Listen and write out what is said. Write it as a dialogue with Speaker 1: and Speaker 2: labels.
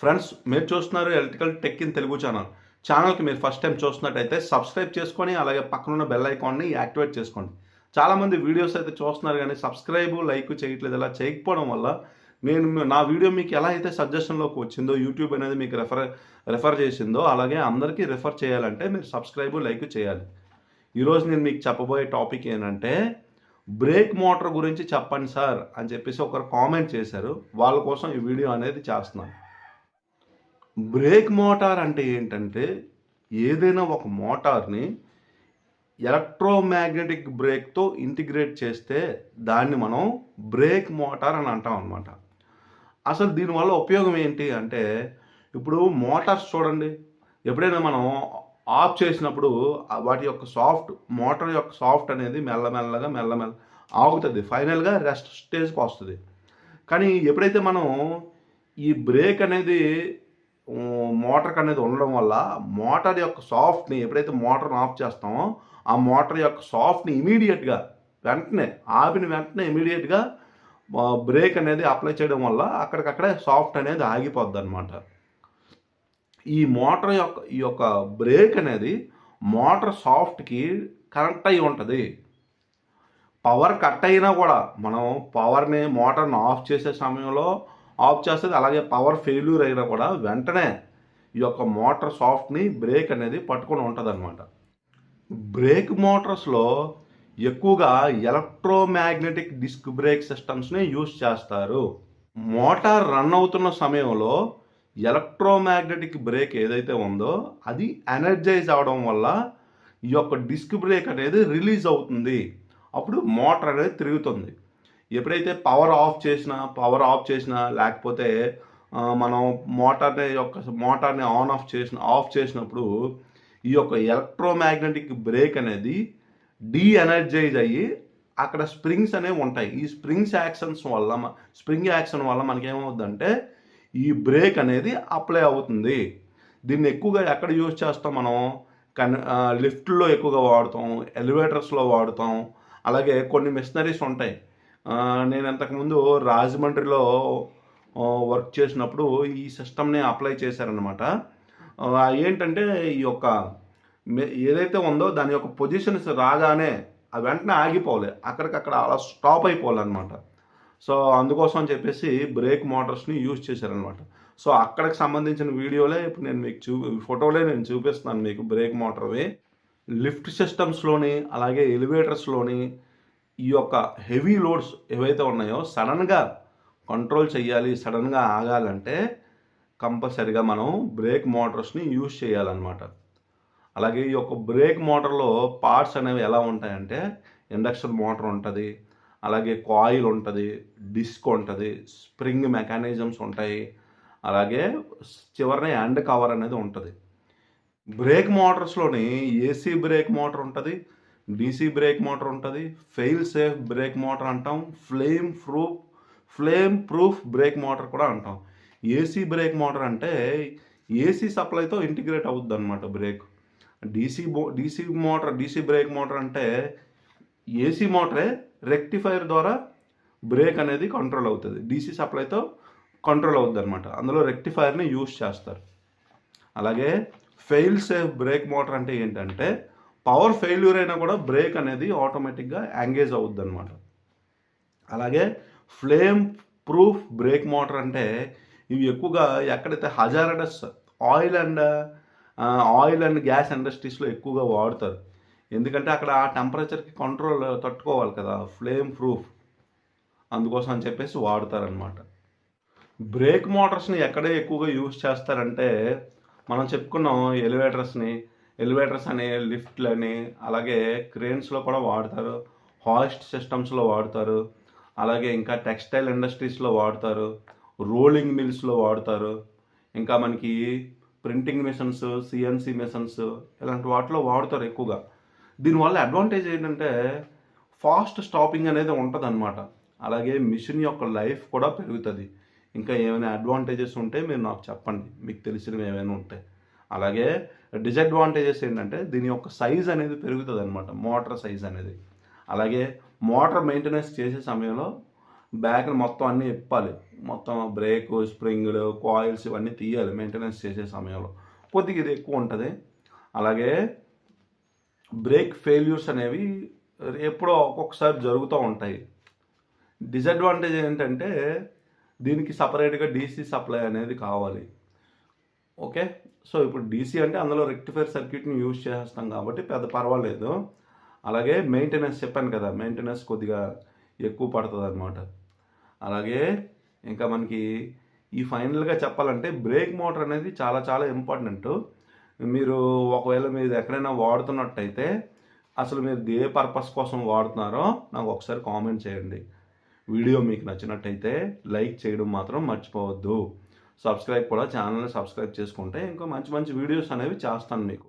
Speaker 1: Friends మీరు చూస్తున్నారు electrical tech in Telugu channel. ఛానల్కి మీరు ఫస్ట్ టైం చూస్తున్నట్టయితే సబ్స్క్రైబ్ చేసుకొని అలాగే పక్కనున్న బెల్ ఐకాన్ని యాక్టివేట్ చేసుకోండి. చాలామంది వీడియోస్ అయితే చూస్తున్నారు కానీ సబ్స్క్రైబ్ లైక్ చేయట్లేదు. ఇలా చేయకపోవడం వల్ల నేను నా వీడియో మీకు ఎలా అయితే సజెషన్లోకి వచ్చిందో యూట్యూబ్ అనేది మీకు రెఫర్ రెఫర్ చేసిందో అలాగే అందరికీ రెఫర్ చేయాలంటే మీరు సబ్స్క్రైబ్ లైక్ చేయాలి. ఈరోజు నేను మీకు చెప్పబోయే టాపిక్ ఏంటంటే బ్రేక్ మోటార్ గురించి చెప్పండి సార్ అని చెప్పేసి ఒకరు కామెంట్ చేశారు. వాళ్ళ కోసం ఈ వీడియో అనేది చేస్తున్నాను. బ్రేక్ మోటార్ అంటే ఏంటంటే ఏదైనా ఒక మోటార్ని ఎలక్ట్రోమాగ్నెటిక్ బ్రేక్తో ఇంటిగ్రేట్ చేస్తే దాన్ని మనం బ్రేక్ మోటార్ అని అంటాం అనమాట అసలు దీనివల్ల ఉపయోగం ఏంటి అంటే ఇప్పుడు మోటార్స్ చూడండి. ఎప్పుడైనా మనం ఆఫ్ చేసినప్పుడు వాటి యొక్క సాఫ్ట్ మోటార్ యొక్క సాఫ్ట్ అనేది మెల్లమెల్లగా మెల్లమెల్ల ఆగుతుంది. ఫైనల్గా రెస్ట్ స్టేజ్కి వస్తుంది. కానీ ఎప్పుడైతే మనం ఈ బ్రేక్ అనేది మోటార్కి అనేది ఉండడం వల్ల మోటార్ యొక్క సాఫ్ట్ని ఎప్పుడైతే మోటార్ని ఆఫ్ చేస్తామో ఆ మోటార్ యొక్క సాఫ్ట్ని ఇమీడియట్గా వెంటనే ఆపిన వెంటనే ఇమీడియట్గా బ్రేక్ అనేది అప్లై చేయడం వల్ల అక్కడికక్కడే సాఫ్ట్ అనేది ఆగిపోద్ది అనమాట ఈ మోటార్ యొక్క ఈ యొక్క బ్రేక్ అనేది మోటార్ సాఫ్ట్కి కనెక్ట్ అయి ఉంటుంది. పవర్ కట్ అయినా కూడా మనం పవర్ని మోటార్ని ఆఫ్ చేసే సమయంలో ఆఫ్ చేస్తుంది. అలాగే పవర్ ఫెయిల్యూర్ అయినా కూడా వెంటనే ఈ యొక్క మోటార్ సాఫ్ట్ని బ్రేక్ అనేది పట్టుకొని ఉంటుంది అనమాట బ్రేక్ మోటార్స్లో ఎక్కువగా ఎలక్ట్రోమాగ్నెటిక్ డిస్క్ బ్రేక్ సిస్టమ్స్ని యూజ్ చేస్తారు. మోటార్ రన్ అవుతున్న సమయంలో ఎలక్ట్రోమాగ్నెటిక్ బ్రేక్ ఏదైతే ఉందో అది ఎనర్జైజ్ అవడం వల్ల ఈ యొక్క డిస్క్ బ్రేక్ అనేది రిలీజ్ అవుతుంది. అప్పుడు మోటార్ అనేది తిరుగుతుంది. ఎప్పుడైతే పవర్ ఆఫ్ చేసినా పవర్ ఆఫ్ చేసినా లేకపోతే మనం మోటార్ని యొక్క మోటార్ని ఆన్ ఆఫ్ చేసిన ఆఫ్ చేసినప్పుడు ఈ యొక్క ఎలక్ట్రోమాగ్నెటిక్ బ్రేక్ అనేది డీ ఎనర్జైజ్ అయ్యి అక్కడ స్ప్రింగ్స్ అనేవి ఉంటాయి. ఈ స్ప్రింగ్స్ యాక్షన్స్ వల్ల స్ప్రింగ్ యాక్షన్ వల్ల మనకేమవుతుందంటే ఈ బ్రేక్ అనేది అప్లై అవుతుంది. దీన్ని ఎక్కువగా ఎక్కడ యూజ్ చేస్తాం మనం? కన్ లిఫ్ట్లో ఎక్కువగా వాడుతాం ఎలివేటర్స్లో వాడుతాం అలాగే కొన్ని మిషనరీస్ ఉంటాయి. నేను అంతకుముందు రాజమండ్రిలో వర్క్ చేసినప్పుడు ఈ సిస్టమ్ని అప్లై చేశారనమాట ఏంటంటే ఈ యొక్క ఏదైతే ఉందో దాని యొక్క పొజిషన్స్ రాగానే ఆ వెంటనే ఆగిపోలే అక్కడికక్కడ అలా స్టాప్ అయిపోవాలన్నమాట. సో అందుకోసం అని చెప్పేసి బ్రేక్ మోటార్స్ని యూజ్ చేశారనమాట సో అక్కడికి సంబంధించిన వీడియోలే ఇప్పుడు నేను మీకు చూ ఫోటోలే నేను చూపిస్తున్నాను మీకు బ్రేక్ మోటార్వి లిఫ్ట్ సిస్టమ్స్లోని అలాగే ఎలివేటర్స్లోని ఈ యొక్క హెవీ లోడ్స్ ఏవైతే ఉన్నాయో సడన్గా కంట్రోల్ చేయాలి సడన్గా ఆగాలంటే కంపల్సరిగా మనం బ్రేక్ మోటార్స్ని యూజ్ చేయాలన్నమాట. అలాగే ఈ యొక్క బ్రేక్ మోటార్లో పార్ట్స్ అనేవి ఎలా ఉంటాయంటే ఇండక్షన్ మోటార్ ఉంటుంది అలాగే కాయిల్ ఉంటుంది డిస్క్ ఉంటుంది స్ప్రింగ్ మెకానిజమ్స్ ఉంటాయి అలాగే చివరిన హ్యాండ్ కవర్ అనేది ఉంటుంది. బ్రేక్ మోటార్స్లోని ఏసీ బ్రేక్ మోటార్ ఉంటుంది డీసీ బ్రేక్ మోటార్ ఉంటుంది ఫెయిల్ సేఫ్ బ్రేక్ మోటార్ అంటాం flame proof flame proof brake motor కూడా అంటాం. ఏసీ బ్రేక్ మోటార్ అంటే ఏసీ సప్లైతో ఇంటిగ్రేట్ అవుద్ది అనమాట బ్రేక్ డీసీ బో DC motor DC brake motor అంటే ఏసీ మోటరే రెక్టిఫైర్ ద్వారా బ్రేక్ అనేది కంట్రోల్ అవుతుంది. డీసీ సప్లైతో కంట్రోల్ అవుద్ది అనమాట అందులో రెక్టిఫైర్ని యూజ్ చేస్తారు. అలాగే ఫెయిల్ సేఫ్ బ్రేక్ మోటార్ అంటే ఏంటంటే పవర్ ఫెయిల్యూర్ అయినా కూడా బ్రేక్ అనేది ఆటోమేటిక్గా యాంగేజ్ అవుద్ది అనమాట అలాగే ఫ్లేమ్ ప్రూఫ్ బ్రేక్ మోటార్ అంటే ఇవి ఎక్కువగా ఎక్కడైతే hazardous oil and oil and gas ఇండస్ట్రీస్లో ఎక్కువగా వాడతారు. ఎందుకంటే అక్కడ ఆ టెంపరేచర్కి కంట్రోల్ తట్టుకోవాలి కదా ఫ్లేమ్ ప్రూఫ్ అందుకోసం అని చెప్పేసి వాడతారనమాట బ్రేక్ మోటార్స్ని ఎక్కడే ఎక్కువగా యూజ్ చేస్తారంటే మనం చెప్పుకున్నాం ఎలివేటర్స్ని ఎలివేటర్స్ అని లిఫ్ట్లని అలాగే క్రేన్స్లో కూడా వాడతారు. హాయిస్ట్ సిస్టమ్స్లో వాడతారు. అలాగే ఇంకా టెక్స్టైల్ ఇండస్ట్రీస్లో వాడతారు. రోలింగ్ మిల్స్లో వాడతారు. ఇంకా మనకి ప్రింటింగ్ మిషన్స్ సిఎన్సి మిషన్స్ ఇలాంటి వాటిలో వాడతారు ఎక్కువగా. దీనివల్ల అడ్వాంటేజ్ ఏంటంటే ఫాస్ట్ స్టాపింగ్ అనేది ఉంటుంది అనమాట అలాగే మిషన్ యొక్క లైఫ్ కూడా పెరుగుతుంది. ఇంకా ఏమైనా అడ్వాంటేజెస్ ఉంటే మీరు నాకు చెప్పండి. మీకు తెలిసినవి ఏమైనా ఉంటాయి అలాగే డిసడ్వాంటేజెస్ ఏంటంటే దీని యొక్క సైజ్ అనేది పెరుగుతుంది అనమాట మోటార్ సైజ్ అనేది. అలాగే మోటార్ మెయింటెనెన్స్ చేసే సమయంలో బ్యాగ్ని మొత్తం అన్నీ ఇప్పాలి. మొత్తం బ్రేక్ స్ప్రింగులు కాయిల్స్ ఇవన్నీ తీయాలి మెయింటెనెన్స్ చేసే సమయంలో. కొద్దిగా ఇది ఎక్కువ ఉంటుంది. అలాగే బ్రేక్ ఫెయిల్యూర్స్ అనేవి ఎప్పుడో ఒక్కొక్కసారి జరుగుతూ ఉంటాయి. డిసడ్వాంటేజ్ ఏంటంటే దీనికి సపరేట్గా డీసీ సప్లై అనేది కావాలి. ఓకే? సో ఇప్పుడు డీసీ అంటే అందులో రెక్టిఫైర్ సర్క్యూట్ని యూజ్ చేస్తాం కాబట్టి పెద్ద పర్వాలేదు. అలాగే మెయింటెనెన్స్ చెప్పాను కదా మెయింటెనెన్స్ కొద్దిగా ఎక్కువ పడుతుంది అనమాట అలాగే ఇంకా మనకి ఈ ఫైనల్గా చెప్పాలంటే బ్రేక్ మోటార్ అనేది చాలా చాలా ఇంపార్టెంట్. మీరు ఒకవేళ మీరు ఎక్కడైనా వాడుతున్నట్టయితే అసలు మీరు ఏ పర్పస్ కోసం వాడుతున్నారో నాకు ఒకసారి కామెంట్ చేయండి. వీడియో మీకు నచ్చినట్టయితే లైక్ చేయడం మాత్రం మర్చిపోవద్దు. సబ్స్క్రైబ్ కూడా ఛానల్ని సబ్స్క్రైబ్ చేసుకుంటే ఇంకా మంచి మంచి వీడియోస్ అనేవి చేస్తాను మీకు.